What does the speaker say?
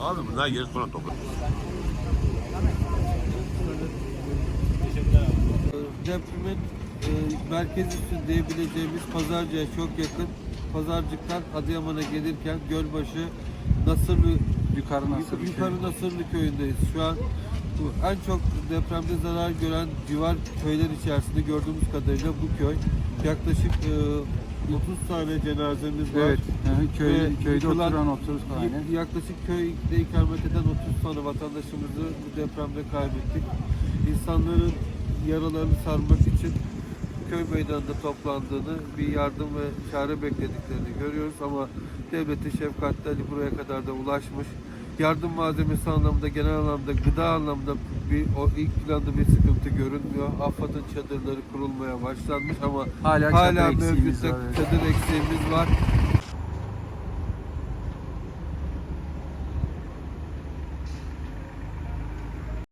Abi bunlar geri sonra topla. Depremin e, merkez üstü diyebileceğimiz Pazarcık'a çok yakın. Pazarcık'tan Adıyaman'a gelirken Gölbaşı Nasırlı Yukarı Nasırlı Yukarı Nasırlı köyündeyiz. Şu an bu en çok depremde zarar gören civar köyler içerisinde gördüğümüz kadarıyla bu köy. Yaklaşık e, 30 tane cenazemiz var. Evet. hı, Köy, Ve köyde yıkılan- oturan 30 tane. Y- Yaklaşık köyde ikamet eden 30 tane vatandaşımızı bu depremde kaybettik. İnsanların yaralarını sarmak için köy meydanında toplandığını, bir yardım ve çare beklediklerini görüyoruz ama devletin şefkatleri buraya kadar da ulaşmış. Yardım malzemesi anlamında, genel anlamda, gıda anlamda bir o ilk planda bir sıkıntı görünmüyor. AFAD'ın çadırları kurulmaya başlanmış ama Hala çadır hala eksiğimiz var, evet. çadır eksiğimiz var.